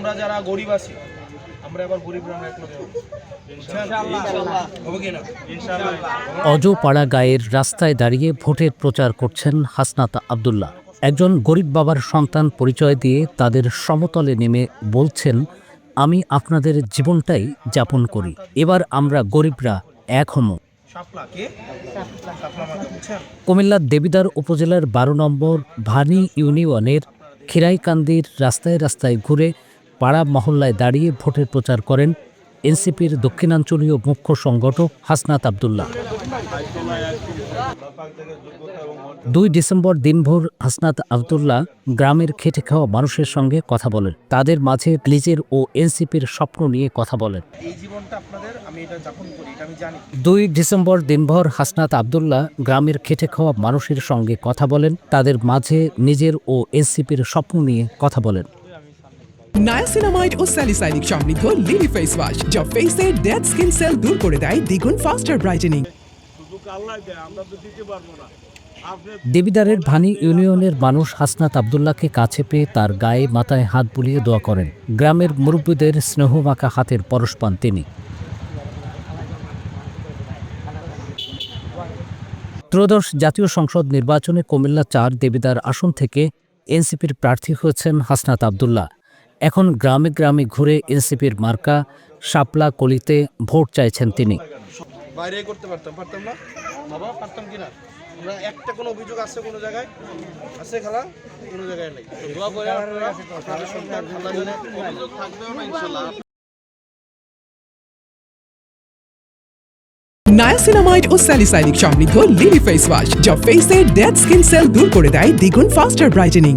আমরা যারা গরিব আছি আমরা এবার গরিব আমরা এক লগে হব। ইনশাআল্লাহ। হবে কি না ইনশাআল্লাহ। অজপাড়া গায়ের রাস্তায় দাঁড়িয়ে ভোটের প্রচার করছেন হাসনাত আবদুল্লাহ। একজন গরিব বাবার সন্তান পরিচয় দিয়ে তাদের সমতলে নেমে বলছেন আমি আপনাদের জীবনটাই যাপন করি। এবার আমরা গরিবরা এক হমো। কুমিল্লার দেবিদার উপজেলার বারো নম্বর ভানি ইউনিয়নের খিরাইকান্দির রাস্তায় রাস্তায় ঘুরে পাড়া মহল্লায় দাঁড়িয়ে ভোটের প্রচার করেন এনসিপির দক্ষিণাঞ্চলীয় মুখ্য সংগঠক হাসনাত আবদুল্লাহ। দুই ডিসেম্বর দিনভর হাসনাত আবদুল্লাহ গ্রামের খেটে খাওয়া মানুষের সঙ্গে কথা বলেন। তাদের মাঝে লিজের ও এনসিপির স্বপ্ন নিয়ে কথা বলেন। দুই ডিসেম্বর দিনভর হাসনাত আবদুল্লাহ গ্রামের খেটে খাওয়া মানুষের সঙ্গে কথা বলেন। তাদের মাঝে নিজের ও এনসিপির স্বপ্ন নিয়ে কথা বলেন। নায়াসিনামাইড ও স্যালিসাইনিক সমৃদ্ধ লিলি ফেস ওয়াশ যা ফেসের ডেড স্কিন সেল দূর করে দেয়, দ্বিগুণ ফাস্টার ব্রাইটেনিং দেবিদারের ভানি ইউনিয়নের মানুষ হাসনাত আবদুল্লাহকে কাছে পেয়ে তার গায়ে মাথায় হাত বুলিয়ে দোয়া করেন। গ্রামের মুরব্বীদের স্নেহমাখা হাতের পরশ পান তিনি। ত্রয়োদশ জাতীয় সংসদ নির্বাচনে কুমিল্লা চার দেবিদার আসন থেকে এনসিপির প্রার্থী হয়েছেন হাসনাত আবদুল্লাহ। এখন গ্রামে গ্রামে ঘুরে এনসিপির মার্কা শাপলা কলিতে ভোট চাইছেন তিনি। বাইরে করতে পারতাম পারতাম না? বাবা পারতাম কি আমরা একটা কোনো অভিযোগ আছে কোনো জায়গায়? আছে খেলা? কোনো জায়গায় নেই। দোয়া করে আপনারা আপনাদের সন্তান জানে। অভিযোগ থাকবেও না ইনশাআল্লাহ নায়াসিনামাইড ও স্যালিসাইনিক সমৃদ্ধ লিলি ফেস ওয়াশ যা ফেসের ডেড স্কিন সেল দূর করে দেয় দ্বিগুণ ফাস্টার ব্রাইটেনিং